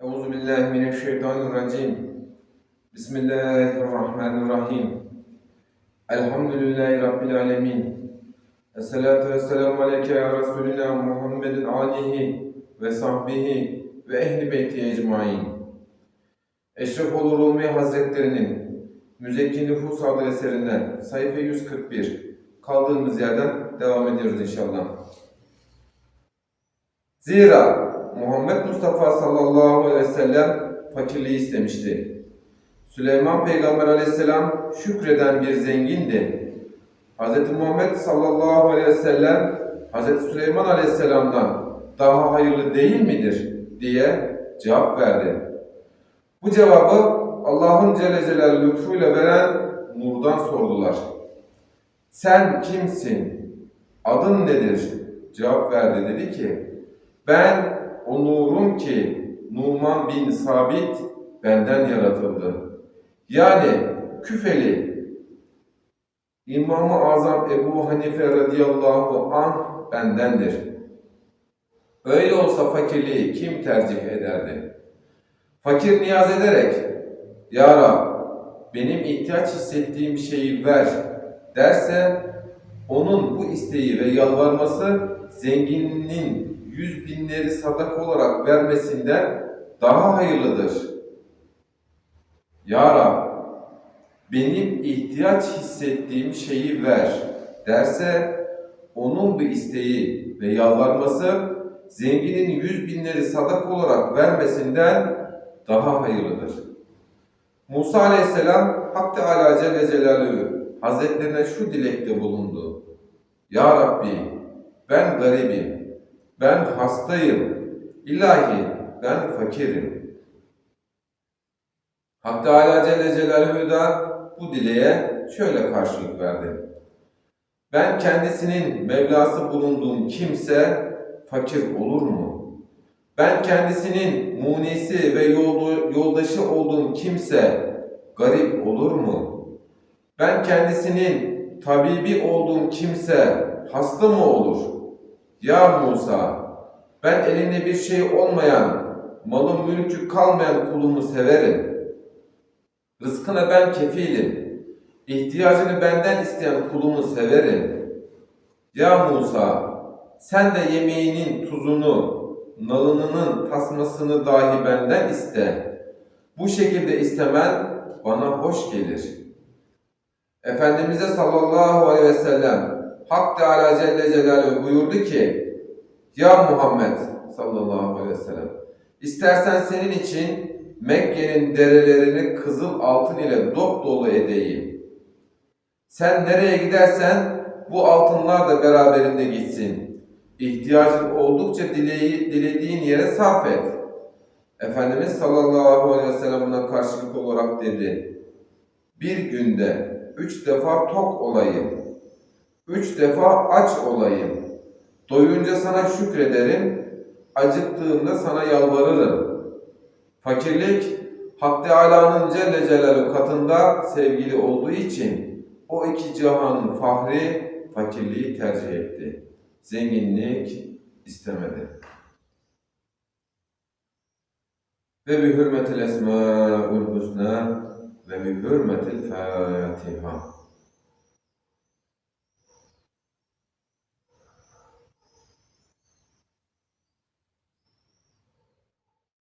Euzu billahi mineşşeytanirracim. Bismillahirrahmanirrahim. Elhamdülillahi rabbil alamin. Esselatu vesselamu aleyke ya Resulina Muhammedin alihi ve sahbihi ve ehli beyti ecmaîn. Eşref olur Rumi Hazretlerinin Müzekki Nüfus adlı eserinden sayfa 141 kaldığımız yerden devam ediyoruz inşallah. Zira Muhammed Mustafa sallallahu aleyhi ve sellem fakirliği istemişti. Süleyman Peygamber aleyhisselam şükreden bir zengindi. Hz. Muhammed sallallahu aleyhi ve sellem Hz. Süleyman aleyhisselamdan daha hayırlı değil midir diye cevap verdi. Bu cevabı Allah'ın Celle Celaluhu lütfuyla veren nurdan sordular. Sen kimsin? Adın nedir? Cevap verdi dedi ki ben o nurum ki Numan bin Sabit benden yaratıldı. Yani küfeli İmam-ı Azam Ebu Hanife radıyallahu anh bendendir. Öyle olsa fakirliği kim tercih ederdi? Fakir niyaz ederek Ya Rab benim ihtiyaç hissettiğim şeyi ver derse onun bu isteği ve yalvarması zenginin yüz binleri sadak olarak vermesinden daha hayırlıdır. Ya Rab, benim ihtiyaç hissettiğim şeyi ver derse onun bu isteği ve yalvarması zenginin yüz binleri sadak olarak vermesinden daha hayırlıdır. Musa aleyhisselam Hak Teala Celle Celaluhu Hazretlerine şu dilekte bulundu. Ya Rabbi ben garibim, ben hastayım, ilahi ben fakirim. Hak Teala Celle Celaluhu da bu dileğe şöyle karşılık verdi. Ben kendisinin Mevlası bulunduğum kimse fakir olur mu? Ben kendisinin munisi ve yoldaşı olduğum kimse garip olur mu? Ben kendisinin tabibi olduğum kimse hasta mı olur? Ya Musa, ben elinde bir şey olmayan, malın mülkü kalmayan kulumu severim. Rızkına ben kefilim. İhtiyacını benden isteyen kulumu severim. Ya Musa, sen de yemeğinin tuzunu, nalınının tasmasını dahi benden iste. Bu şekilde istemen bana hoş gelir. Efendimiz'e sallallahu aleyhi ve sellem Hak Teala Celle Celaluhu buyurdu ki Ya Muhammed sallallahu aleyhi ve sellem istersen senin için Mekke'nin derelerini kızıl altın ile dop dolu edeyim. Sen nereye gidersen bu altınlar da beraberinde gitsin. İhtiyacın oldukça dileği, dilediğin yere sarf et. Efendimiz sallallahu aleyhi ve sellem karşılık olarak dedi. Bir günde üç defa tok olayım. Üç defa aç olayım. Doyunca sana şükrederim. Acıktığımda sana yalvarırım. Fakirlik Hak Teala'nın Celle Celaluhu katında sevgili olduğu için o iki cihanın fahri fakirliği tercih etti. Zenginlik istemedi. Ve bi hürmetil esma'ul husna ve bi hürmetil Fatiha.